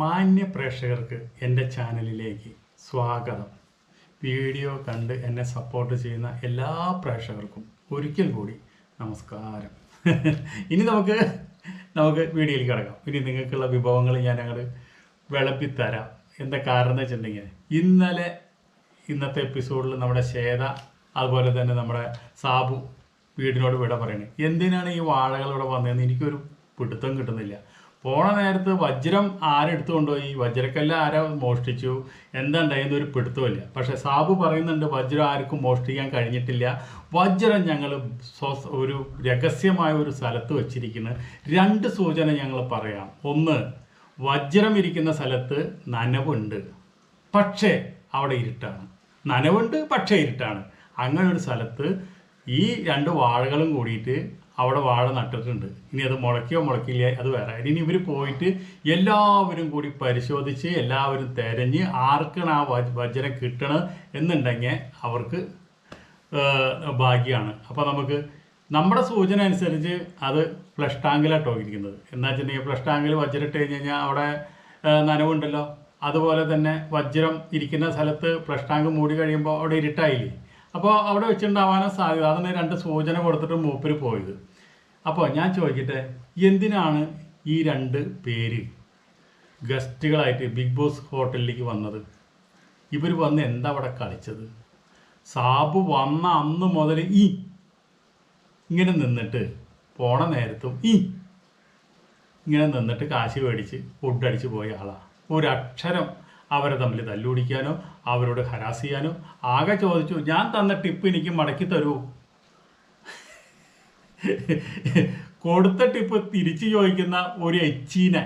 മാന്യ പ്രേക്ഷകർക്ക് എന്റെ ചാനലിലേക്ക് സ്വാഗതം. വീഡിയോ കണ്ട് എന്നെ സപ്പോർട്ട് ചെയ്യുന്ന എല്ലാ പ്രേക്ഷകർക്കും ഒരിക്കൽ കൂടി നമസ്കാരം. ഇനി നമുക്ക് നമുക്ക് വീഡിയോയിൽ കിടക്കാം. ഇനി നിങ്ങൾക്കുള്ള വിഭവങ്ങൾ ഞാൻ അങ്ങോട്ട് വിളപ്പിത്തരാം എന്താ കാരണം എന്ന് വെച്ചിട്ടുണ്ടെങ്കിൽ ഇന്നലെ ഇന്നത്തെ എപ്പിസോഡിൽ നമ്മുടെ ശ്വേത അതുപോലെ തന്നെ നമ്മുടെ സാബു വീടിനോട് വിട പറയണേ. എന്തിനാണ് ഈ വാഴകൾ ഇവിടെ വന്നതെന്ന് എനിക്കൊരു പിടുത്തം കിട്ടുന്നില്ല. പോണ നേരത്ത് വജ്രം ആരെടുത്തു കൊണ്ടുപോയി വജ്രക്കല്ല് ആരാ മോഷ്ടിച്ചു? എന്താ ഉണ്ടായെന്ന് ഒരു പിടുത്തമില്ല. പക്ഷേ സാബു പറയുന്നുണ്ട് വജ്രം ആർക്കും മോഷ്ടിക്കാൻ കഴിഞ്ഞിട്ടില്ല. വജ്രം ഞങ്ങൾ ഒരു രഹസ്യമായ ഒരു സ്ഥലത്ത് വെച്ചിരിക്കുന്നു. രണ്ട് സൂചന ഞങ്ങൾ പറയാം. ഒന്ന് വജ്രം ഇരിക്കുന്ന സ്ഥലത്ത് നനവുണ്ട്. പക്ഷേ അവിടെ ഇരുട്ടാണ്. നനവുണ്ട് പക്ഷേ ഇരുട്ടാണ്. അങ്ങനെ ഒരു സ്ഥലത്ത് ഈ രണ്ട് വാഴകളും കൂടിയിട്ട് അവിടെ വാഴ നട്ടിട്ടുണ്ട്. ഇനി അത് മുളയ്ക്കോ മുളയ്ക്കില്ല അത് വേറെ. ഇനി ഇവർ പോയിട്ട് എല്ലാവരും കൂടി പരിശോധിച്ച് എല്ലാവരും തിരഞ്ഞ് ആർക്കാണ് ആ വജ് വജ്രം കിട്ടണം എന്നുണ്ടെങ്കിൽ അവർക്ക് ഭാഗ്യമാണ് അപ്പോൾ നമുക്ക് നമ്മുടെ സൂചന അനുസരിച്ച് അത് ഫ്ലഷ് ടാങ്കിലാട്ടോ ഇരിക്കുന്നത്. എന്താ വെച്ചിട്ടുണ്ടെങ്കിൽ ഫ്ലഷ് ടാങ്കിൽ വജ്രം ഇട്ട് കഴിഞ്ഞ് കഴിഞ്ഞാൽ അവിടെ നനവുണ്ടല്ലോ. അതുപോലെ തന്നെ വജ്രം ഇരിക്കുന്ന സ്ഥലത്ത് ഫ്ലഷ് ടാങ്ക് മൂടി കഴിയുമ്പോൾ അവിടെ ഇരുട്ടായില്ലേ? അപ്പോൾ അവിടെ വെച്ചിട്ടുണ്ടാവാനും സാധ്യത. അതാണ് രണ്ട് സൂചന കൊടുത്തിട്ട് മൂപ്പര് പോയത്. അപ്പോൾ ഞാൻ ചോദിക്കട്ടെ എന്തിനാണ് ഈ രണ്ട് പേര് ഗസ്റ്റുകളായിട്ട് ബിഗ് ബോസ് ഹോട്ടലിലേക്ക് വന്നത്? ഇവർ വന്ന് എന്താ അവിടെ കളിച്ചത്? സാബു വന്ന അന്ന് മുതൽ ഈ ഇങ്ങനെ നിന്നിട്ട് പോണ നേരത്തും ഈ ഇങ്ങനെ നിന്നിട്ട് കാശ് മേടിച്ച് ഫുഡ് അടിച്ച് പോയ ആളാണ് ഒരക്ഷരം അവരെ തമ്മിൽ തല്ലുപിടിക്കാനോ അവരോട് ഹരാസ് ചെയ്യാനോ? ആകെ ചോദിച്ചു ഞാൻ തന്ന ടിപ്പ് എനിക്ക് മടക്കി തരൂ. കൊടുത്ത ടിപ്പ് തിരിച്ചു ചോദിക്കുന്ന ഒരു എച്ചീനെ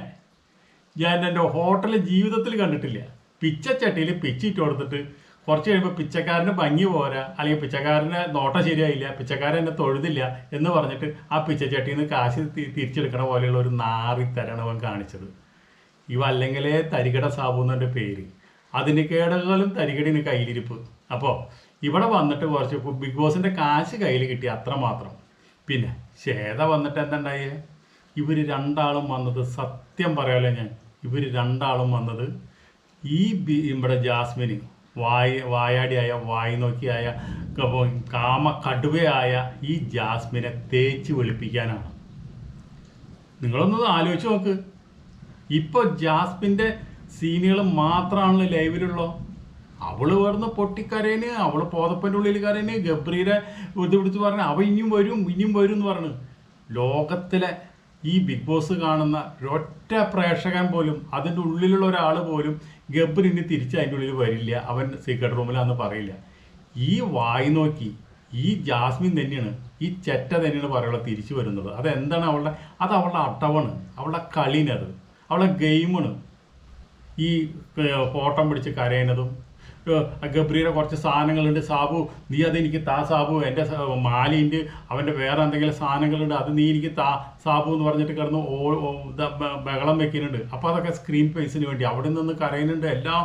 ഞാൻ എന്റെ ഹോട്ടൽ ജീവിതത്തിൽ കണ്ടിട്ടില്ല. പിച്ചച്ചട്ടിയിൽ പിച്ചിട്ട് കൊടുത്തിട്ട് കുറച്ച് കഴിയുമ്പോൾ പിച്ചക്കാരന് ഭംഗി പോരാ അല്ലെങ്കിൽ പിച്ചക്കാരന് നോട്ടം ശരിയായില്ല പിച്ചക്കാരൻ എന്നെ തൊഴുതില്ല എന്ന് പറഞ്ഞിട്ട് ആ പിച്ചച്ചട്ടിയിൽ നിന്ന് കാശ് തിരിച്ചെടുക്കണ പോലെയുള്ള ഒരു നാറി തരണവൻ കാണിച്ചത്. ഇവ അല്ലെങ്കിലേ തരികട സാബു എന്നെ പേര്. അതിന് കേടകളും തരികടിന് കയ്യിലിരിപ്പ്. അപ്പോൾ ഇവിടെ വന്നിട്ട് കുറച്ച് ബിഗ് ബോസിന്റെ കാശ് കയ്യിൽ കിട്ടി അത്ര മാത്രം പിന്നെ ശ്വേത വന്നിട്ട് എന്തുണ്ടായി? ഇവർ രണ്ടാളും വന്നത് സത്യം പറയാലോ ഞാൻ. ഇവർ രണ്ടാളും വന്നത് ഈ ഇവിടെ ജാസ്മിന് വായ വായാടിയായ വായി നോക്കിയായ കാമ കടുവയായ ഈ ജാസ്മിനെ തേച്ച് വെളുപ്പിക്കാനാണ്. നിങ്ങളൊന്ന് ആലോചിച്ച് നോക്ക്. ഇപ്പൊ ജാസ്മിന്റെ സീനുകൾ മാത്രമാണല്ലോ ലൈവിലുള്ളോ? അവൾ വരുന്ന പൊട്ടിക്കരേന് അവൾ പോതപ്പന്റെ ഉള്ളിൽ കരേന് ഗബ്രീരെ ഇത് പിടിച്ച് പറഞ്ഞ അവ ഇനിയും വരും ഇനിയും വരും എന്ന് പറഞ്ഞു. ലോകത്തിലെ ഈ ബിഗ് ബോസ് കാണുന്ന ഒരൊറ്റ പ്രേക്ഷകൻ പോലും അതിന്റെ ഉള്ളിലുള്ള ഒരാൾ പോലും ഗബ്രി ഇനി തിരിച്ച് അതിന്റെ ഉള്ളിൽ വരില്ല. അവൻ സീക്രട്ട് റൂമിലാന്ന് പറയില്ല. ഈ വായി നോക്കി ഈ ജാസ്മിൻ തന്നെയാണ് ഈ ചെറ്റ തന്നെയാണ് പറയുള്ള തിരിച്ചു വരുന്നത്. അതെന്താണ് അവളുടെ അത് അവളുടെ അട്ടവാണ് അവളുടെ കളിനത് അവളുടെ ഗെയിമാണ് ഈ ഓട്ടം പിടിച്ച് കരയുന്നതും ഏർ, ഗബ്രിയുടെ കുറച്ച് സാധനങ്ങളുണ്ട് സാബു നീ അത് എനിക്ക് താ സാബു എന്റെ മാലിന്റ് അവന്റെ വേറെ എന്തെങ്കിലും സാധനങ്ങളുണ്ട് അത് നീ എനിക്ക് താ സാബു എന്ന് പറഞ്ഞിട്ട് കിടന്ന് ഓ ബഹളം വെക്കുന്നുണ്ട്. അപ്പോൾ അതൊക്കെ സ്ക്രീൻ പേസിന് വേണ്ടി അവിടെ നിന്ന് കരയുന്നുണ്ട് എല്ലാം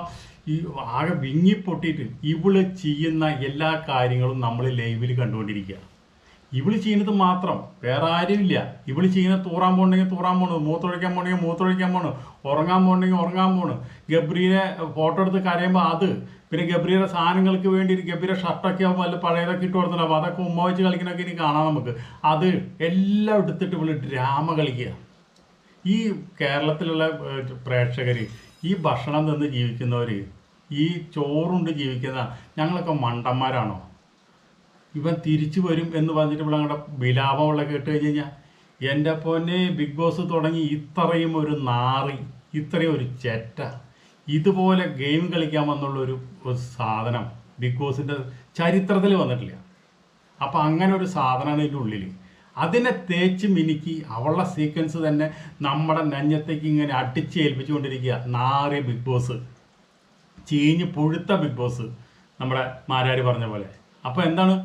ഈ ആകെ വിങ്ങി പൊട്ടിയിട്ട് ഇവൾ ചെയ്യുന്ന എല്ലാ കാര്യങ്ങളും നമ്മൾ ലൈവിൽ കണ്ടുകൊണ്ടിരിക്കുക. ഇവൾ ചെയ്യുന്നത് മാത്രം. വേറെ ആരുമില്ല. ഇവൾ ചെയ്യുന്ന തൂറാൻ പോകണമെങ്കിൽ തൂറാൻ പോണു മൂത്തൊഴിക്കാൻ പോകണമെങ്കിൽ മൂത്തൊഴിക്കാൻ പോണു ഉറങ്ങാൻ പോകണമെങ്കിൽ ഉറങ്ങാൻ പോണു ഗബ്രീനെ ഫോട്ടോ എടുത്ത് കരയുമ്പോൾ അത്. പിന്നെ ഗബ്രിയുടെ സാധനങ്ങൾക്ക് വേണ്ടി ഗബ്രിയുടെ ഷർട്ടൊക്കെ ആകുമ്പോൾ അല്ല പഴയതൊക്കെ ഇട്ട് കൊടുത്തിട്ടുണ്ടാവും അതൊക്കെ ഉമ്മ വെച്ച് കളിക്കണമൊക്കെ ഇനി കാണാം നമുക്ക്. അത് എല്ലാം എടുത്തിട്ട് ഇവൾ ഡ്രാമ കളിക്കുക. ഈ കേരളത്തിലുള്ള പ്രേക്ഷകർ ഈ ഭക്ഷണം തിന്ന് ജീവിക്കുന്നവർ ഈ ചോറുണ്ട് ജീവിക്കുന്ന ഞങ്ങളൊക്കെ മണ്ടന്മാരാണോ? ഇവൻ തിരിച്ചു വരും എന്ന് പറഞ്ഞിട്ട് ഇവിടെ വിലാപമുള്ള കേട്ട് കഴിഞ്ഞ് കഴിഞ്ഞാൽ എന്റെ പൊന്നെ ബിഗ് ബോസ് തുടങ്ങി ഇത്രയും ഒരു നാറി ഇത്രയും ഒരു ചെറ്റ. ഇതുപോലെ ഗെയിം കളിക്കാൻ വന്നുള്ള ഒരു സാധനം ബിഗ് ബോസിന്റെ ചരിത്രത്തിൽ വന്നിട്ടില്ല. അപ്പം അങ്ങനെ ഒരു സാധനമാണ് ഇതിന്റെ ഉള്ളിൽ അതിനെ തേച്ച് മിനുക്കി അവളുടെ സീക്വൻസ് തന്നെ നമ്മുടെ നെഞ്ഞത്തേക്ക് ഇങ്ങനെ അടിച്ച് ഏൽപ്പിച്ചുകൊണ്ടിരിക്കുക നാറിയ ബിഗ് ബോസ് ചീഞ്ഞ് പുഴുത്ത ബിഗ് ബോസ് നമ്മുടെ മാരാരി പറഞ്ഞ പോലെ. അപ്പോൾ എന്താണ്?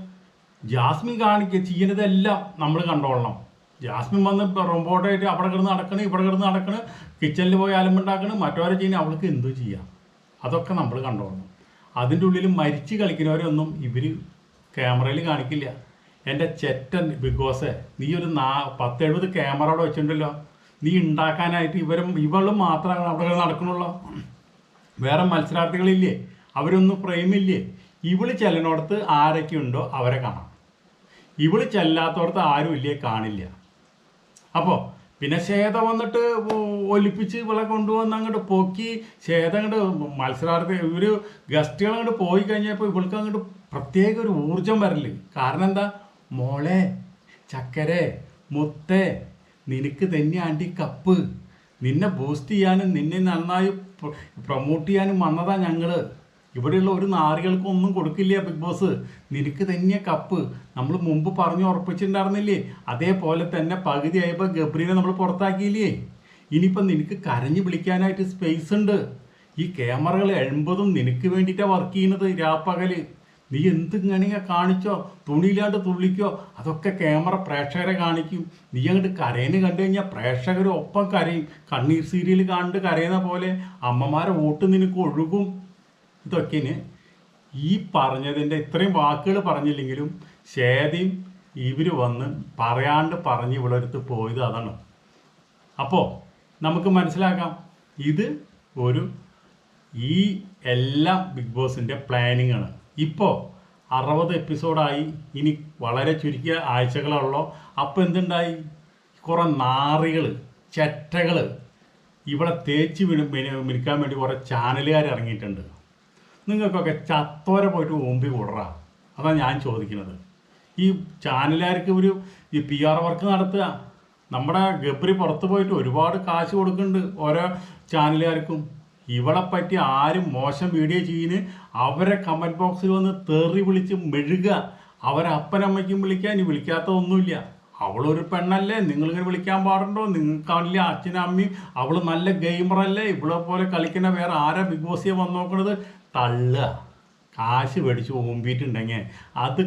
ജാസ്മിൻ കാണിക്കുക ചെയ്യുന്നതെല്ലാം നമ്മൾ കണ്ടോളണം. ജാസ്മിൻ വന്ന് റോബോട്ടായിട്ട് അവിടെ കിടന്ന് നടക്കണ് ഇവിടെ കിടന്ന് നടക്കണ് കിച്ചണിൽ പോയി അലമ്പുണ്ടാക്കണ് മറ്റവരെ ചെയ്യുന്ന അവൾക്ക് എന്തു ചെയ്യാം? അതൊക്കെ നമ്മൾ കണ്ടോളണം. അതിന്റെ ഉള്ളിൽ മരിച്ച് കളിക്കുന്നവരൊന്നും ഇവർ ക്യാമറയിൽ കാണിക്കില്ല. എന്റെ ചെറ്റൻ ബിഗ് ബോസ് നീ ഒരു നാ പത്തെഴുപത് ക്യാമറ അവിടെ വെച്ചിട്ടുണ്ടല്ലോ. നീ ഉണ്ടാക്കാനായിട്ട് ഇവരും ഇവളും മാത്രമാണ് അവിടെ നടക്കണുള്ളൂ. വേറെ മത്സരാർത്ഥികളില്ലേ? അവരൊന്നും ഫ്രെയിമില്ലേ ഇവൾ ചെല്ലിനോടത്ത് ആരൊക്കെ ഉണ്ടോ അവരെ കാണാം. ഇവിളി ചെല്ലാത്തോടത്ത് ആരും ഇല്ലേ കാണില്ല. അപ്പോൾ പിന്നെ ശേത വന്നിട്ട് ഒലിപ്പിച്ച് ഇവളെ കൊണ്ടുവന്ന് അങ്ങോട്ട് പൊക്കി ശേത അങ്ങോട്ട് മത്സരാർത്ഥി ഇവർ ഗസ്റ്റുകൾ അങ്ങോട്ട് പോയി കഴിഞ്ഞപ്പോൾ ഇവൾക്ക് അങ്ങോട്ട് പ്രത്യേക ഒരു ഊർജം വരൽ. കാരണം എന്താ? മോളെ ചക്കരെ മുത്തേ നിനക്ക് തന്നെ ആണ്ടി കപ്പ്. നിന്നെ ബൂസ്റ്റ് ചെയ്യാനും നിന്നെ നന്നായി പ്രൊമോട്ട് ചെയ്യാനും വന്നതാ ഞങ്ങൾ. ഇവിടെയുള്ള ഒരു നാറികൾക്കും ഒന്നും കൊടുക്കില്ല ബിഗ് ബോസ്. നിനക്ക് തന്നെ കപ്പ്. നമ്മൾ മുമ്പ് പറഞ്ഞു ഉറപ്പിച്ചിട്ടുണ്ടായിരുന്നില്ലേ? അതേപോലെ തന്നെ പകുതി ആയപ്പോൾ ഗബ്രീനെ നമ്മൾ പുറത്താക്കിയില്ലേ? ഇനിയിപ്പം നിനക്ക് കരഞ്ഞു വിളിക്കാനായിട്ട് സ്പേസ് ഉണ്ട്. ഈ ക്യാമറകൾ എൺപതും നിനക്ക് വേണ്ടിയിട്ടാണ് വർക്ക് ചെയ്യുന്നത് രാപ്പകൽ. നീ എന്ത് ഇങ്ങനെ കാണിച്ചോ? തുണിയില്ലാണ്ട് തുള്ളിക്കോ? അതൊക്കെ ക്യാമറ പ്രേക്ഷകരെ കാണിക്കും. നീ അങ്ങോട്ട് കരയുന്ന കണ്ടു കഴിഞ്ഞാൽ പ്രേക്ഷകരൊപ്പം കരയും. കണ്ണീർ സീരിയൽ കണ്ട് കരയുന്ന പോലെ അമ്മമാരെ വോട്ട് നിനക്ക് ഒഴുകും. ഇതൊക്കെ ഈ പറഞ്ഞതിന്റെ ഇത്രയും വാക്കുകൾ പറഞ്ഞില്ലെങ്കിലും ശേദിയും ഇവർ വന്ന് പറയാണ്ട് പറഞ്ഞ് ഇവിടെടുത്ത് പോയത് അതാണ്. അപ്പോൾ നമുക്ക് മനസ്സിലാക്കാം ഇത് ഒരു ഈ എല്ലാം ബിഗ് ബോസിന്റെ പ്ലാനിങ് ആണ്. ഇപ്പോൾ അറുപത് എപ്പിസോഡായി ഇനി വളരെ ചുരുക്കിയ ആഴ്ചകളുള്ളൂ അപ്പോൾ എന്തുണ്ടായി? കുറേ നാറികൾ ചെറ്റകൾ ഇവിടെ തേച്ച് മിനുക്കാൻ വേണ്ടി കുറേ ചാനലുകാർ ഇറങ്ങിയിട്ടുണ്ട്. നിങ്ങൾക്കൊക്കെ ചത്തോര പോയിട്ട് ഓമ്പി കൂടറ. അതാണ് ഞാൻ ചോദിക്കുന്നത്. ഈ ചാനലുകാർക്ക് ഒരു ഈ പി ആർ വർക്ക് നടത്തുക. നമ്മുടെ ഗബ്രി പുറത്ത് പോയിട്ട് ഒരുപാട് കാശ് കൊടുക്കുന്നുണ്ട് ഓരോ ചാനലുകാർക്കും. ഇവളെ പറ്റി ആരും മോശം വീഡിയോ ചെയ്യുന്ന അവരെ കമന്റ് ബോക്സിൽ വന്ന് തെറി വിളിച്ച് മെഴുക അവരെ അപ്പനമ്മയ്ക്കും വിളിക്കാൻ ഇനി വിളിക്കാത്ത ഒന്നുമില്ല അവളൊരു പെണ്ണല്ലേ. നിങ്ങളിങ്ങനെ വിളിക്കാൻ പാടുണ്ടോ? നിങ്ങൾക്കാണില്ല അച്ഛനും അമ്മയും. അവൾ നല്ല ഗെയിമറല്ലേ ഇവളെ പോലെ കളിക്കുന്ന വേറെ ആരാ ബിഗ് ബോസിയെ വന്നു നോക്കണത്? തള്ളുക കാശ് മേടിച്ച് ഓമ്പിയിട്ടുണ്ടെങ്കിൽ അത്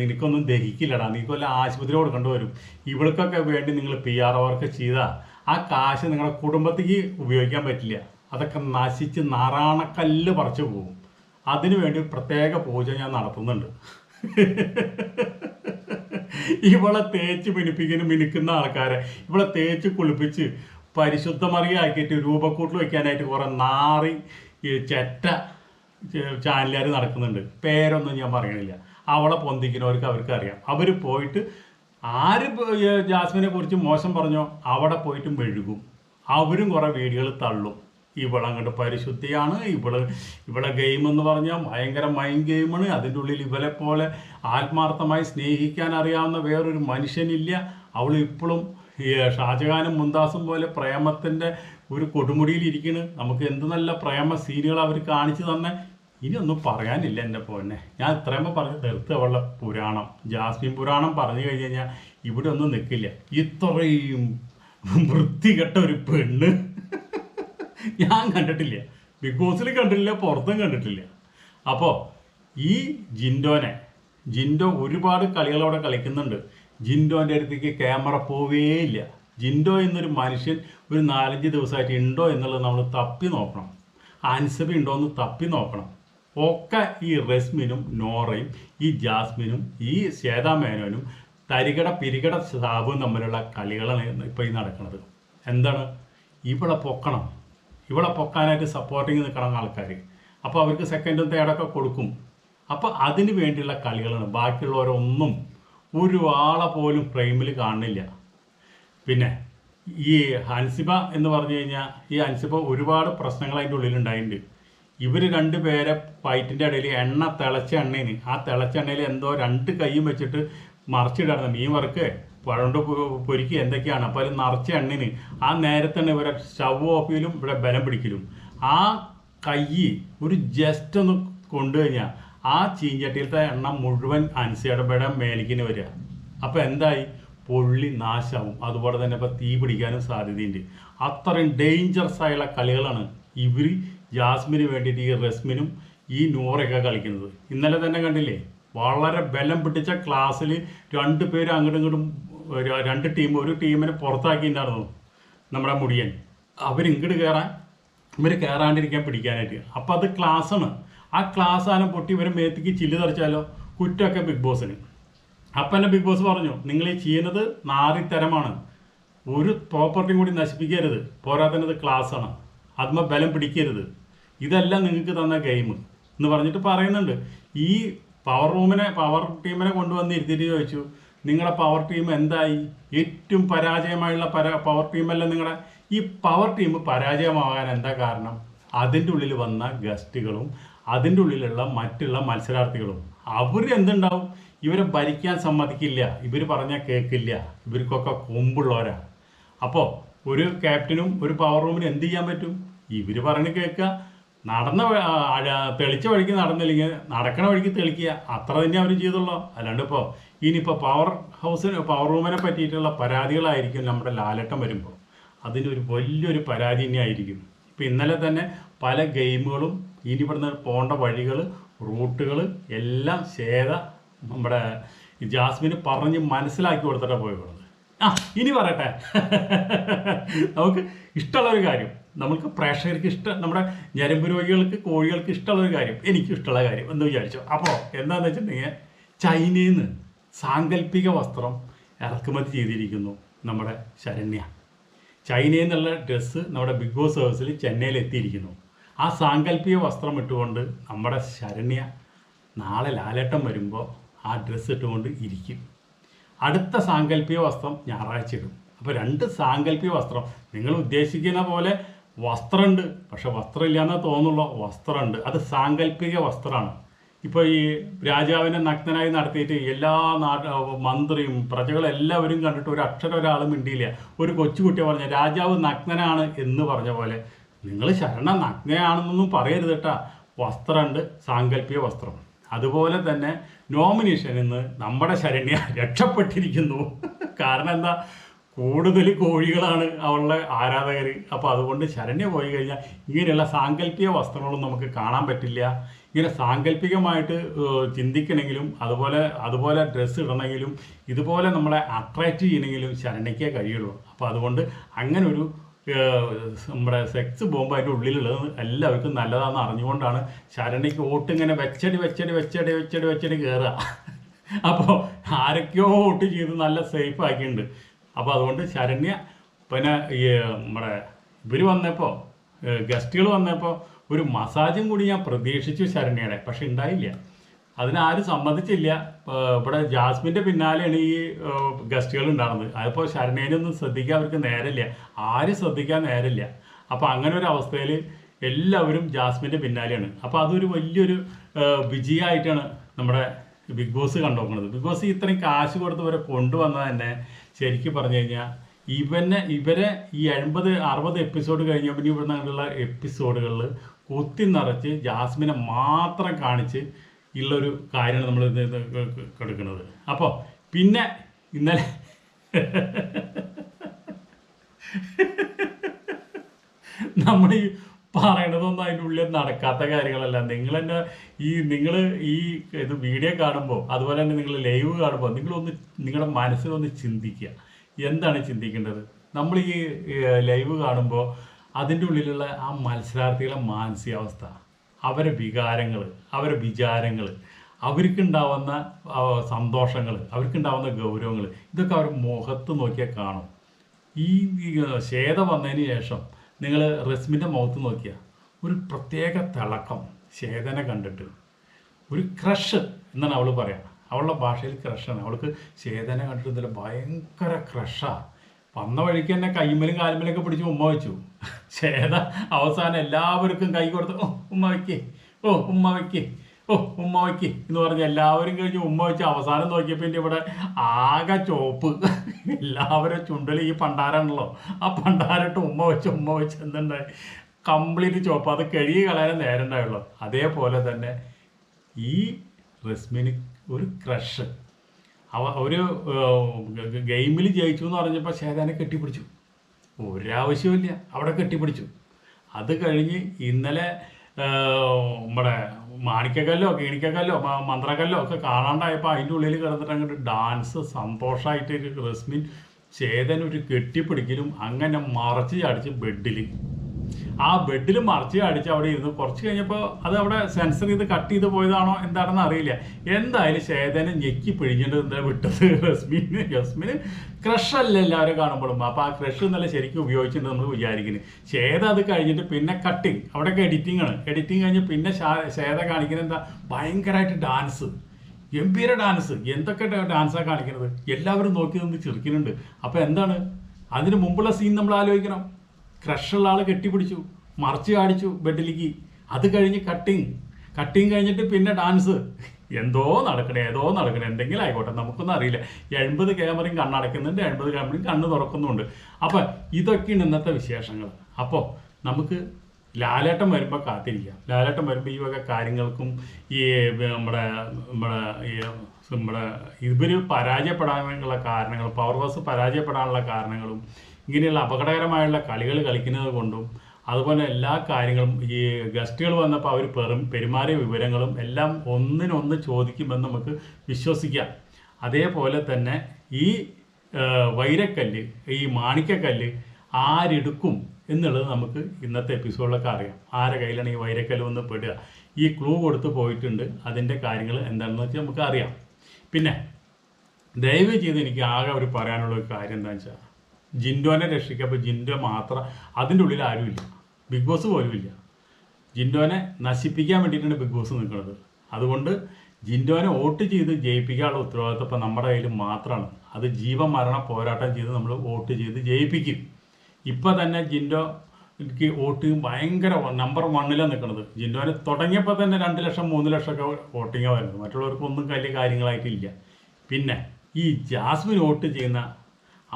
നിനക്കൊന്നും ദഹിക്കില്ലടാ. നിനക്ക് വല്ല ആശുപത്രി കൊടുക്കേണ്ടി വരും. ഇവൾക്കൊക്കെ വേണ്ടി നിങ്ങൾ പി ആർ വർക്ക് ചെയ്താൽ ആ കാശ് നിങ്ങളുടെ കുടുംബത്തേക്ക് ഉപയോഗിക്കാൻ പറ്റില്ല. അതൊക്കെ നശിച്ച് നാറാണക്കല്ല് പറിച്ചു പോകും. അതിനു വേണ്ടി പ്രത്യേക പൂജ ഞാൻ നടത്തുന്നുണ്ട്. ഇവളെ തേച്ച് മിനിപ്പിക്കുന്ന മിനുക്കുന്ന ആൾക്കാരെ ഇവളെ തേച്ച് കുളിപ്പിച്ച് പരിശുദ്ധമറിയാക്കിയിട്ട് രൂപക്കൂട്ടിൽ വയ്ക്കാനായിട്ട് കുറെ നാറി ചെറ്റ ചാനലുകാർ നടക്കുന്നുണ്ട്. പേരൊന്നും ഞാൻ പറയണില്ല. അവളെ പൊന്തിക്കുന്നവർക്ക് അവർക്ക് അറിയാം. അവർ പോയിട്ട് ആര് ജാസ്മിനെ കുറിച്ച് മോശം പറഞ്ഞോ അവിടെ പോയിട്ട് മെഴുകും. അവരും കുറെ വീഡിയോകൾ തള്ളും. ഇവളങ്ങോട്ട് പരിശുദ്ധിയാണ് ഇവൾ ഇവിടെ ഗെയിം എന്ന് പറഞ്ഞാൽ ഭയങ്കര മൈൻഡ് ഗെയിമാണ് അതിന്റെ ഉള്ളിൽ ഇവളെ പോലെ ആത്മാർത്ഥമായി സ്നേഹിക്കാൻ അറിയാവുന്ന വേറൊരു മനുഷ്യനില്ല. അവൾ ഇപ്പോഴും ഈ ഷാജഹാനും മുന്താസും പോലെ പ്രേമത്തിന്റെ ഒരു കൊടുമുടിയിൽ ഇരിക്കണ്. നമുക്ക് എന്ത് നല്ല പ്രേമ സീനുകൾ അവർ കാണിച്ചു തന്നെ. ഇനി ഒന്നും പറയാനില്ല എന്റെ പോന്നെ. ഞാൻ ഇത്രയുമ്പോ പറഞ്ഞ് തീർത്ത് അവളുടെ പുരാണം. ജാസ്മിൻ പുരാണം പറഞ്ഞു കഴിഞ്ഞ് കഴിഞ്ഞാൽ ഇവിടെ ഒന്നും നിൽക്കില്ല ഇത്രയും വൃത്തികെട്ട ഒരു പെണ്ണ് ഞാൻ കണ്ടിട്ടില്ല. ബിഗ് ബോസിൽ കണ്ടിട്ടില്ല പുറത്തും കണ്ടിട്ടില്ല. അപ്പോൾ ഈ ജിൻഡോനെ ജിൻഡോ ഒരുപാട് കളികൾ അവിടെ കളിക്കുന്നുണ്ട്. ജിൻഡോന്റെ അടുത്തേക്ക് ക്യാമറ പോവേ ഇല്ല ജിൻഡോ എന്നൊരു മനുഷ്യൻ ഒരു നാലഞ്ച് ദിവസമായിട്ട് ഉണ്ടോ എന്നുള്ളത് നമ്മൾ തപ്പി നോക്കണം. ആൻസബി ഉണ്ടോ എന്ന് തപ്പി നോക്കണം. ഒക്കെ ഈ റെസ്മിനും നോറയും ഈ ജാസ്മിനും ഈ ശ്വേതാ മേനോനും തരികട പിരികട സാബും തമ്മിലുള്ള കളികളാണ് ഇപ്പോൾ ഈ നടക്കുന്നത്. എന്താണ്? ഇവിടെ പൊക്കണം. ഇവിടെ പൊക്കാനായിട്ട് സപ്പോർട്ടിങ് നിൽക്കണം ആൾക്കാർ അപ്പോൾ അവർക്ക് സെക്കൻഡും തേർഡൊക്കെ കൊടുക്കും. അപ്പോൾ അതിന് വേണ്ടിയുള്ള കളികളാണ്. ബാക്കിയുള്ളവരൊന്നും ഒരു ആളെ പോലും ഫ്രെയിമിൽ കാണുന്നില്ല. പിന്നെ ഈ ഹൻസിബ എന്ന് പറഞ്ഞു കഴിഞ്ഞാൽ ഈ ഹൻസിബ ഒരുപാട് പ്രശ്നങ്ങൾ അതിന്റെ ഉള്ളിലുണ്ടായിട്ടുണ്ട് ഇവർ രണ്ട് പേരെ ഫൈറ്റിന്റെ ഇടയിൽ എണ്ണ തിളച്ച എണ്ണയിന് ആ തിളച്ച എണ്ണയിൽ എന്തോ രണ്ട് കൈയും വെച്ചിട്ട് മറിച്ചിടായിരുന്നു മീൻ വറുക്ക് പഴണ്ട് പൊരിക്കുക എന്തൊക്കെയാണ് അപ്പോൾ അതിൽ നിറച്ച എണ്ണിന്. ആ നേരത്തെ തന്നെ ഇവരെ ഷവ് ഓഫിലും ഇവിടെ ബലം പിടിക്കലും. ആ കൈ ഒരു ജസ്റ്റ് ഒന്ന് കൊണ്ടു കഴിഞ്ഞാൽ ആ ചീഞ്ചട്ടിയിലത്തെ എണ്ണ മുഴുവൻ അൻസിയുടെ മേലിക്കിന് വരിക. അപ്പോൾ എന്തായി? പൊള്ളി നാശാവും. അതുപോലെ തന്നെ ഇപ്പോൾ തീ പിടിക്കാനും സാധ്യതയുണ്ട്. അത്രയും ഡേഞ്ചറസ് ആയുള്ള കളികളാണ് ഇവർ ജാസ്മിന് വേണ്ടിയിട്ട് ഈ റസ്മിനും ഈ നൂറൊക്കെ കളിക്കുന്നത്. ഇന്നലെ തന്നെ കണ്ടില്ലേ? വളരെ ബലം പിടിച്ച ക്ലാസ്സിൽ രണ്ട് പേര് അങ്ങോട്ടും ഇങ്ങോട്ടും രണ്ട് ടീം ഒരു ടീമിനെ പുറത്താക്കിയിട്ടുണ്ടായിരുന്നു നമ്മുടെ മുടിയൻ. അവരിങ്ങോട്ട് കയറാൻ ഇവർ കയറാണ്ടിരിക്കാൻ പിടിക്കാനായിട്ട്. അപ്പോൾ അത് ക്ലാസ്സാണ്. ആ ക്ലാസ് ആലം പൊട്ടി ഇവരെ മേത്തേക്ക് ചില്ല് തെറിച്ചാലോ? കുറ്റമൊക്കെ ബിഗ് ബോസിന്. അപ്പം തന്നെ ബിഗ് ബോസ് പറഞ്ഞു നിങ്ങൾ ഈ ചെയ്യുന്നത് നാറിത്തരമാണ്. ഒരു പ്രോപ്പർട്ടിയും കൂടി നശിപ്പിക്കരുത്. പോരാത്തന്നത് ക്ലാസ്സാണ് ആണ്. അതുമ്മ ബലം പിടിക്കരുത്. ഇതല്ല നിങ്ങൾക്ക് തന്ന ഗെയിം എന്ന് പറഞ്ഞിട്ട് പറയുന്നുണ്ട്. ഈ പവർ റൂമിനെ പവർ ടീമിനെ കൊണ്ടുവന്ന് ഇരുത്തിയിട്ട് ചോദിച്ചു നിങ്ങളുടെ പവർ ടീം എന്തായി? ഏറ്റവും പരാജയമായുള്ള പര പവർ ടീമല്ല നിങ്ങളുടെ ഈ പവർ ടീം പരാജയമാകാൻ എന്താ കാരണം? അതിന്റെ ഉള്ളിൽ വന്ന ഗസ്റ്റുകളും അതിന്റെ ഉള്ളിലുള്ള മറ്റുള്ള മത്സരാർത്ഥികളും. അവർ എന്തുണ്ടാവും? ഇവരെ ഭരിക്കാൻ സമ്മതിക്കില്ല. ഇവർ പറഞ്ഞാൽ കേൾക്കില്ല. ഇവർക്കൊക്കെ കൊമ്പുള്ളവരാ. അപ്പോൾ ഒരു ക്യാപ്റ്റനും ഒരു പവർ റൂമിനും എന്ത് ചെയ്യാൻ പറ്റും? ഇവർ പറഞ്ഞ് കേൾക്കുക. നടന്ന തെളിച്ച വഴിക്ക് നടന്നില്ലെങ്കിൽ നടക്കണ വഴിക്ക് തെളിക്കുക. അത്ര തന്നെ അവർ ചെയ്തുള്ളൂ. അല്ലാണ്ട് ഇപ്പോൾ ഇനിയിപ്പോൾ പവർ ഹൗസിന് പവർ റൂമിനെ പറ്റിയിട്ടുള്ള പരാതികളായിരിക്കും നമ്മുടെ ലാലട്ടം വരുമ്പോൾ അതിനൊരു വലിയൊരു പരാതി തന്നെ ആയിരിക്കും ഇപ്പം ഇന്നലെ തന്നെ പല ഗെയിമുകളും ഇനി ഇവിടുന്ന് പോകേണ്ട വഴികൾ റൂട്ടുകൾ എല്ലാം ശേത നമ്മുടെ ജാസ്മിന് പറഞ്ഞ് മനസ്സിലാക്കി കൊടുത്തിട്ടാണ് പോയി വിടുന്നത് ആ ഇനി പറയട്ടെ. നമുക്ക് ഇഷ്ടമുള്ള ഒരു കാര്യം. നമുക്ക് പ്രേക്ഷകർക്ക് ഇഷ്ടം നമ്മുടെ ഞരമ്പ് രോഗികൾക്ക് കോഴികൾക്ക് ഇഷ്ടമുള്ള ഒരു കാര്യം. എനിക്ക് ഇഷ്ടമുള്ള കാര്യം എന്ന് വിചാരിച്ചു. അപ്പോൾ എന്താണെന്ന് വെച്ചിട്ടുണ്ടെങ്കിൽ ചൈനയിൽ നിന്ന് സാങ്കല്പിക വസ്ത്രം ഇറക്കുമതി ചെയ്തിരിക്കുന്നു നമ്മുടെ ശരണ്യ. ചൈനയിൽ നിന്നുള്ള ഡ്രസ്സ് നമ്മുടെ ബിഗ് ബോസ് ഹൗസിൽ ചെന്നൈയിൽ എത്തിയിരിക്കുന്നു ആ സാങ്കല്പിക വസ്ത്രം ഇട്ടുകൊണ്ട് നമ്മുടെ ശരണ്യ നാളെ ലാലേട്ടം വരുമ്പോൾ ആ ഡ്രസ്സ് ഇട്ടുകൊണ്ട് ഇരിക്കും. അടുത്ത സാങ്കല്പിക വസ്ത്രം ഞായറാഴ്ച ഇടും. അപ്പോൾ രണ്ട് സാങ്കല്പിക വസ്ത്രം. നിങ്ങൾ ഉദ്ദേശിക്കുന്ന പോലെ വസ്ത്രമുണ്ട് പക്ഷെ വസ്ത്രമില്ല എന്നേ തോന്നുള്ളൂ. വസ്ത്രമുണ്ട് അത് സാങ്കല്പിക വസ്ത്രമാണ്. ഇപ്പോൾ ഈ രാജാവിനെ നഗ്നനായി നടത്തിയിട്ട് എല്ലാ നാട്ട മന്ത്രിയും പ്രജകളെല്ലാവരും കണ്ടിട്ട് ഒരു അക്ഷരം ഒരാളും മിണ്ടിയില്ല. ഒരു കൊച്ചുകുട്ടിയെ പറഞ്ഞ രാജാവ് നഗ്നനാണ് എന്ന് പറഞ്ഞ പോലെ നിങ്ങൾ ശരണ നഗ്നയാണെന്നൊന്നും പറയരുത് കേട്ടാ വസ്ത്രമുണ്ട് സാങ്കല്പിക വസ്ത്രം. അതുപോലെ തന്നെ നോമിനേഷൻ ഇന്ന് നമ്മുടെ ശരണ്യ രക്ഷപ്പെട്ടിരിക്കുന്നു. കാരണം എന്താ? കൂടുതൽ കോഴികളാണ് അവളുടെ ആരാധകർ അപ്പോൾ അതുകൊണ്ട് ശരണ്യ പോയി കഴിഞ്ഞാൽ ഇങ്ങനെയുള്ള സാങ്കല്പിക വസ്ത്രങ്ങളൊന്നും നമുക്ക് കാണാൻ പറ്റില്ല. ഇങ്ങനെ സാങ്കല്പികമായിട്ട് ചിന്തിക്കണമെങ്കിലും അതുപോലെ അതുപോലെ ഡ്രസ്സ് ഇടണമെങ്കിലും ഇതുപോലെ നമ്മളെ അട്രാക്റ്റ് ചെയ്യണമെങ്കിലും ശരണ്യക്കേ കഴിയുള്ളൂ. അപ്പോൾ അതുകൊണ്ട് അങ്ങനെ ഒരു നമ്മുടെ സെക്സ് ബോംബ് അതിന്റെ ഉള്ളിലുള്ളത് എല്ലാവർക്കും നല്ലതാണെന്ന് അറിഞ്ഞുകൊണ്ടാണ് ശരണിക്ക് വോട്ട് ഇങ്ങനെ വെച്ചടി വെച്ചടി വെച്ചടി വെച്ചടി വെച്ചടി കയറുക അപ്പോൾ ആരൊക്കെയോ വോട്ട് ചെയ്ത് നല്ല സേഫ് ആക്കിയിട്ടുണ്ട്. അപ്പോൾ അതുകൊണ്ട് ശരണ്യ പിന്നെ ഈ നമ്മുടെ ഇവർ വന്നപ്പോൾ ഗസ്റ്റുകൾ വന്നപ്പോൾ ഒരു മസാജും കൂടി ഞാൻ പ്രതീക്ഷിച്ചു ശരണ്യയുടെ പക്ഷെ ഉണ്ടായില്ല. അതിനാരും സമ്മതിച്ചില്ല. ഇവിടെ ജാസ്മിന്റെ പിന്നാലെയാണ് ഈ ഗസ്റ്റുകൾ ഉണ്ടാകുന്നത് അതിപ്പോൾ ശരണേനൊന്നും ശ്രദ്ധിക്കാൻ അവർക്ക് നേരമില്ല. ആരും ശ്രദ്ധിക്കാൻ നേരമില്ല. അപ്പോൾ അങ്ങനെ ഒരു അവസ്ഥയിൽ എല്ലാവരും ജാസ്മിന്റെ പിന്നാലെയാണ്. അപ്പോൾ അതൊരു വലിയൊരു വിജയമായിട്ടാണ് നമ്മുടെ ബിഗ് ബോസ് കണ്ടുനോക്കുന്നത്. ബിഗ് ബോസ് ഇത്രയും കാശ് കൊടുത്ത് ഇവരെ കൊണ്ടുവന്നത് തന്നെ ശരിക്കും പറഞ്ഞു കഴിഞ്ഞാൽ ഇവനെ ഇവരെ ഈ എൺപത് അറുപത് എപ്പിസോഡ് കഴിഞ്ഞപ്പോൾ ഇവിടെ നിന്നുള്ള എപ്പിസോഡുകളിൽ കുത്തി നിറച്ച് ജാസ്മിനെ മാത്രം കാണിച്ച് ഉള്ളൊരു കാര്യമാണ് നമ്മൾ കൊടുക്കുന്നത് അപ്പോൾ പിന്നെ ഇന്നലെ നമ്മൾ ഈ പറയണതൊന്നും അതിന്റെ ഉള്ളിൽ നടക്കാത്ത കാര്യങ്ങളല്ല. നിങ്ങൾ തന്നെ ഈ നിങ്ങൾ ഈ ഇത് വീഡിയോ കാണുമ്പോൾ അതുപോലെ തന്നെ നിങ്ങൾ ലൈവ് കാണുമ്പോൾ നിങ്ങളൊന്ന് നിങ്ങളുടെ മനസ്സിലൊന്ന് ചിന്തിക്കുക. എന്താണ് ചിന്തിക്കേണ്ടത്? നമ്മൾ ഈ ലൈവ് കാണുമ്പോൾ അതിന്റെ ഉള്ളിലുള്ള ആ മത്സരാർത്ഥികളുടെ മാനസികാവസ്ഥ. അവരെ വികാരങ്ങൾ അവരുടെ വിചാരങ്ങൾ അവർക്കുണ്ടാവുന്ന സന്തോഷങ്ങൾ അവർക്കുണ്ടാവുന്ന ഗൗരവങ്ങൾ ഇതൊക്കെ അവർ മുഖത്ത് നോക്കിയാൽ കാണും. ഈ ശേത വന്നതിന് ശേഷം നിങ്ങൾ റസ്മിന്റെ മുഖത്ത് നോക്കിയാൽ ഒരു പ്രത്യേക തിളക്കം ശ്വേതനെ കണ്ടിട്ട്. ഒരു ക്രഷ് എന്നാണ് അവൾ പറയാം. അവളുടെ ഭാഷയിൽ ക്രഷാണ്. അവൾക്ക് ശ്വേതനെ കണ്ടിട്ട് ഭയങ്കര ക്രഷാ. വന്ന വഴിക്ക് തന്നെ കൈമലും കാൽമലൊക്കെ പിടിച്ച് ഉമ്മ വെച്ചു. ചേത അവസാനം എല്ലാവർക്കും കൈ കൊടുത്ത് ഓ ഉമ്മ വയ്ക്കേ ഓ ഉമ്മ വയ്ക്കേ ഓ ഉമ്മ വയ്ക്കേ എന്ന് പറഞ്ഞ് എല്ലാവരും കഴിഞ്ഞ് ഉമ്മ വെച്ച് അവസാനം നോക്കിയപ്പോൾ എന്റെ ഇവിടെ ആകെ ചോപ്പ്. എല്ലാവരും ചുണ്ടൽ ഈ പണ്ടാരാണല്ലോ. ആ പണ്ടാരട്ട് ഉമ്മ വെച്ച് ഉമ്മ വെച്ച് എന്തുണ്ടായി കംപ്ലീറ്റ് ചോപ്പ്. അത് കഴുകി കളയാൻ നേരം ഉണ്ടായുള്ളൂ. അതേപോലെ തന്നെ ഈ റസ്മിന് ഒരു ക്രഷ്. അവ ഒരു ഗെയിമിൽ ജയിച്ചു എന്ന് പറഞ്ഞപ്പോൾ ശേതാനെ കെട്ടിപ്പിടിച്ചു. ഒരാവശ്യമില്ല അവിടെ കെട്ടിപ്പിടിച്ചു. അത് കഴിഞ്ഞ് ഇന്നലെ നമ്മുടെ മാണിക്കക്കല്ലോ കീണിക്കക്കല്ലോ മന്ത്രക്കല്ലോ ഒക്കെ കാണാണ്ടായപ്പോൾ അതിന്റെ ഉള്ളിൽ കിടന്നിട്ട് അങ്ങോട്ട് ഡാൻസ് സന്തോഷമായിട്ട് റസ്മിൻ ചേതൻ ഒരു കെട്ടിപ്പിടിക്കലും അങ്ങനെ മറച്ച് ചാടിച്ച് ബെഡിൽ ആ ബെഡിൽ മറിച്ച് അടിച്ച് അവിടെ ഇരുന്ന്. കുറച്ച് കഴിഞ്ഞപ്പോൾ അത് അവിടെ സെൻസർ ചെയ്ത് കട്ട് ചെയ്ത് പോയതാണോ എന്താണെന്ന് അറിയില്ല. എന്തായാലും ശേതനെ ഞെക്കി പിഴിഞ്ഞിട്ട് എന്താ വിട്ടത്? റസ്മിന് യസ്മിന് ക്രഷല്ല എല്ലാവരും കാണുമ്പോഴും. അപ്പോൾ ആ ക്രഷ് എന്നല്ല ശരിക്കും ഉപയോഗിച്ചിട്ടുണ്ട് നമ്മൾ വിചാരിക്കുന്നത് ശേത അത് കഴിഞ്ഞിട്ട് പിന്നെ കട്ടിങ് അവിടെയൊക്കെ എഡിറ്റിംഗ് ആണ്. എഡിറ്റിംഗ് കഴിഞ്ഞ് പിന്നെ ശേത കാണിക്കുന്നത് എന്താ? ഭയങ്കരമായിട്ട് ഡാൻസ് ഗംഭീര ഡാൻസ് എന്തൊക്കെ ഡാൻസാണ് കാണിക്കുന്നത്? എല്ലാവരും നോക്കി നിന്ന് ചിരിക്കുന്നുണ്ട്. അപ്പോൾ എന്താണ്? അതിന് മുമ്പുള്ള സീൻ നമ്മൾ ആലോചിക്കണം. ക്രഷുള്ള ആൾ കെട്ടിപ്പിടിച്ചു മറിച്ച് കാണിച്ചു ബെഡിലേക്ക്. അത് കഴിഞ്ഞ് കട്ടിങ് കട്ടിങ് കഴിഞ്ഞിട്ട് പിന്നെ ഡാൻസ് എന്തോ നടക്കണേ ഏതോ നടക്കണേ എന്തെങ്കിലും ആയിക്കോട്ടെ നമുക്കൊന്നും അറിയില്ല. എൺപത് ക്യാമറയും കണ്ണടയ്ക്കുന്നുണ്ട് എൺപത് ക്യാമറയും കണ്ണ് തുറക്കുന്നുണ്ട്. അപ്പം ഇതൊക്കെയാണ് ഇന്നത്തെ വിശേഷങ്ങൾ. അപ്പോൾ നമുക്ക് ലാലേട്ടം വരുമ്പോൾ കാത്തിരിക്കാം. ലാലേട്ടം വരുമ്പോൾ ഈ വക കാര്യങ്ങൾക്കും ഈ നമ്മുടെ നമ്മുടെ ഈ നമ്മുടെ ഇവർ പരാജയപ്പെടാനുള്ള കാരണങ്ങളും പവർ ഹൗസ് പരാജയപ്പെടാനുള്ള കാരണങ്ങളും ഇങ്ങനെയുള്ള അപകടകരമായുള്ള കളികൾ കളിക്കുന്നത് കൊണ്ടും അതുപോലെ എല്ലാ കാര്യങ്ങളും ഈ ഗസ്റ്റുകൾ വന്നപ്പോൾ അവർ പെറും പെരുമാറിയ വിവരങ്ങളും എല്ലാം ഒന്നിനൊന്ന് ചോദിക്കുമെന്ന് നമുക്ക് വിശ്വസിക്കാം. അതേപോലെ തന്നെ ഈ വൈരക്കല്ല് ഈ മാണിക്കക്കല്ല് ആരെടുക്കും എന്നുള്ളത് നമുക്ക് ഇന്നത്തെ എപ്പിസോഡിലൊക്കെ അറിയാം. ആരെ കയ്യിലാണ് ഈ വൈരക്കല്ല് ഒന്ന് പെടുക? ഈ ക്ലൂ കൊടുത്ത് പോയിട്ടുണ്ട്. അതിന്റെ കാര്യങ്ങൾ എന്താണെന്ന് വെച്ചാൽ നമുക്ക് അറിയാം. പിന്നെ ദയവ് ചെയ്ത് എനിക്ക് ആകെ അവർ പറയാനുള്ള ഒരു കാര്യം എന്താണെന്ന് വെച്ചാൽ ജിൻഡോനെ രക്ഷിക്കുക അപ്പോൾ ജിൻഡോ മാത്രം അതിന്റെ ഉള്ളിൽ ആരുമില്ല. ബിഗ് ബോസ് പോലും ഇല്ല. ജിൻഡോനെ നശിപ്പിക്കാൻ വേണ്ടിയിട്ടാണ് ബിഗ് ബോസ് നിൽക്കുന്നത്. അതുകൊണ്ട് ജിൻഡോനെ വോട്ട് ചെയ്ത് ജയിപ്പിക്കാനുള്ള ഉത്തരവാദിത്വം ഇപ്പം നമ്മുടെ കയ്യിൽ മാത്രമാണ്. അത് ജീവ മരണ പോരാട്ടം ചെയ്ത് നമ്മൾ വോട്ട് ചെയ്ത് ജയിപ്പിക്കും. ഇപ്പം തന്നെ ജിൻഡോ എനിക്ക് വോട്ട് ഭയങ്കര നമ്പർ വണ്ണിലാണ് നിൽക്കുന്നത്. ജിൻഡോനെ തുടങ്ങിയപ്പോൾ തന്നെ രണ്ട് ലക്ഷം മൂന്ന് ലക്ഷമൊക്കെ വോട്ടിങ്ങാണ് വരുന്നത് മറ്റുള്ളവർക്കൊന്നും വലിയ കാര്യങ്ങളായിട്ടില്ല. പിന്നെ ഈ ജാസ്മിൻ വോട്ട് ചെയ്യുന്ന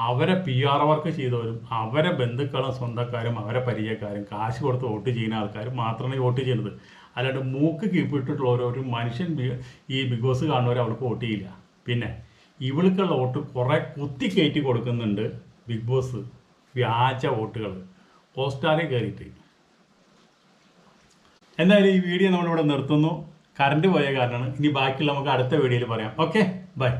അവരെ പി ആർ വർക്ക് ചെയ്തവരും അവരെ ബന്ധുക്കളും സ്വന്തക്കാരും അവരെ പരിചയക്കാരും കാശ് കൊടുത്ത് വോട്ട് ചെയ്യുന്ന ആൾക്കാരും മാത്രമാണ് വോട്ട് ചെയ്യുന്നത്. അല്ലാണ്ട് മൂക്ക് കീപ്പിട്ടിട്ടുള്ള ഒരു മനുഷ്യൻ ഈ ബിഗ് ബോസ് കാണുന്നവർ അവൾക്ക് വോട്ട് ചെയ്യില്ല. പിന്നെ ഇവൾക്കുള്ള വോട്ട് കുറേ കുത്തി കയറ്റി കൊടുക്കുന്നുണ്ട് ബിഗ് ബോസ് വ്യാജ വോട്ടുകൾ. പോസ്റ്റാറെ കയറിയിട്ട് എന്തായാലും ഈ വീഡിയോ നമ്മളിവിടെ നിർത്തുന്നു. കറണ്ട് പോയ കാരണമാണ്. ഇനി ബാക്കിയുള്ള നമുക്ക് അടുത്ത വീഡിയോയിൽ പറയാം. Okay bye